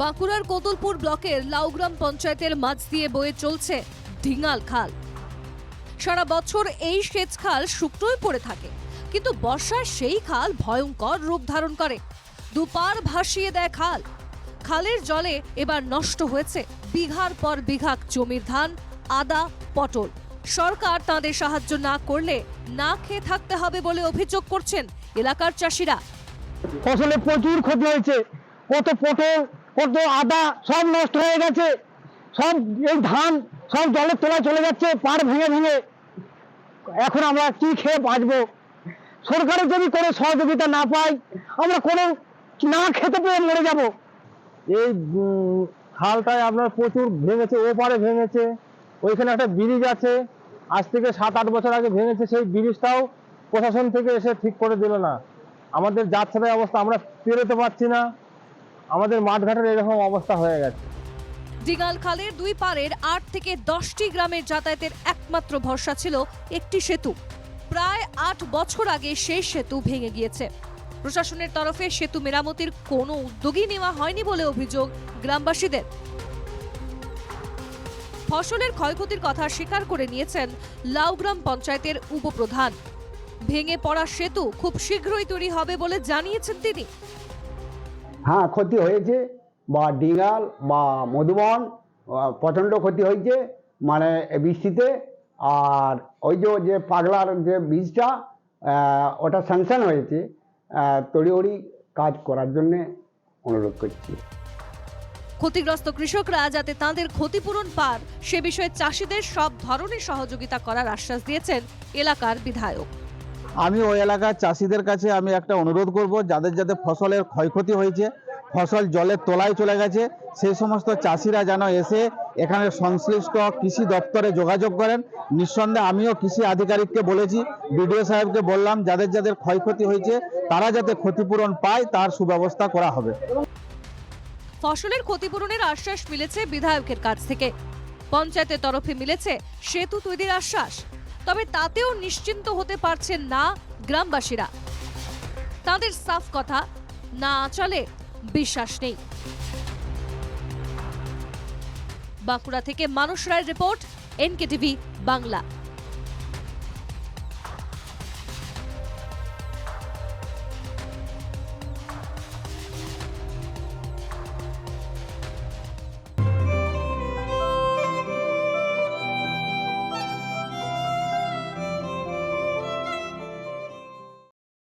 বাঁকুড়ার কোতুলপুর ব্লকের লাউগ্রাম পঞ্চায়েতের মাঝ দিয়ে বয়ে চলছে ঢিঙাল খাল। সারা বছর এই সেচ খাল শুকনোই পড়ে থাকে, কিন্তু বর্ষায় সেই খাল ভয়ঙ্কর রূপ ধারণ করে। দুপার ভাসিয়ে দেয় খাল। খালের জলে এবার নষ্ট হয়েছে বিঘার পর বিঘা জমির ধান, আদা, পটল। সরকার তাদের সাহায্য না করলে না খেয়ে থাকতে হবে বলে অভিযোগ করছেন এলাকার চাষিরা। ফসলে প্রচুর ক্ষতি হয়েছে। কত পটল কত আদা সব নষ্ট হয়ে গেছে। সব এই ধান, সব জলের তলায় চলে যাচ্ছে, পাড় ভেঙে ভেঙে। এখন আমরা কি খেয়ে বাঁচবো? সরকারের যদি কোনো সহযোগিতা না পাই আমরা কোনো না খেতে পেয়ে মরে যাব। এই খালটায় আপনার প্রচুর ভেঙেছে ও পারে ভেঙেছে, ওইখানে একটা ব্রিজ আছে। আজ থেকে সাত, আট বছর আগে ভেঙেছে, সেই ব্রিজটাও প্রশাসন থেকে এসে ঠিক করে দিল না। আমাদের যাচ্ছেতাই অবস্থা আমরা পেরোতে পারছি না। আমাদের মাঠঘাটের এরকম অবস্থা হয়ে গেছে। দিগাল খালের দুই পারের আট থেকে দশটি গ্রামের যাতায়াতের একমাত্র ভরসা ছিল একটি সেতু। প্রায় আট বছর আগে সেই সেতু ভেঙে গিয়েছে। প্রশাসনের তরফে সেতু মেরামতির কোনো উদ্যোগই নেওয়া হয়নি বলে অভিযোগ গ্রামবাসীদের। ফসলের ক্ষয়ক্ষতির কথা স্বীকার করে নিয়েছেন লাউগ্রাম পঞ্চায়েতের উপপ্রধান। ভেঙে পড়া সেতু খুব শীঘ্রই তৈরি হবে বলে জানিয়েছেন তিনি। হ্যাঁ ক্ষতি হয়েছে বা ডিঙ্গাল বা মধুবন প্রচণ্ড ক্ষতি হয়েছে মানে বৃষ্টিতে। আর ওই যে যে পাগলার যে বীজটা ওটা স্যাংশন হয়েছে আহ, তড়িঘড়ি কাজ করার জন্যে অনুরোধ করছি। ক্ষতিগ্রস্ত কৃষকরা যাতে তাদের ক্ষতিপূরণ পান সে বিষয়ে চাষিদের সব ধরনের সহযোগিতা করার আশ্বাস দিয়েছেন এলাকার বিধায়ক। আমি ওই এলাকার চাষিদের কাছে আমি একটা অনুরোধ করব, যাদের যাদের ফসলের ক্ষয়ক্ষতি হয়েছে, ফসল জলের তলায় চলে গেছে, সেই সমস্ত চাষিরা যেন এসে এখানে সংশ্লিষ্ট কৃষি দপ্তরে যোগাযোগ করেন। নিঃসন্দেহে আমিও কৃষি আধিকারিককে বলেছি, বিডিও সাহেবকে বললাম, যাদের যাদের ক্ষয়ক্ষতি হয়েছে, তারা যাতে ক্ষতিপূরণ পায়, তার সুব্যবস্থা করা হবে। ফসলের ক্ষতিপূরণের আশ্বাস মিলেছে বিধায়কের কাছ থেকে। পঞ্চায়েতের তরফে মিলেছে সেতু তৈরির আশ্বাস। তবে তাতেও নিশ্চিন্ত হতে পারছেন না গ্রামবাসীরা। তাদের সাফ কথা, না চলে বিশ্বাস নেই। বাঁকুড়া থেকে মানুষ রায়ের রিপোর্ট, এনকেটিভি বাংলা।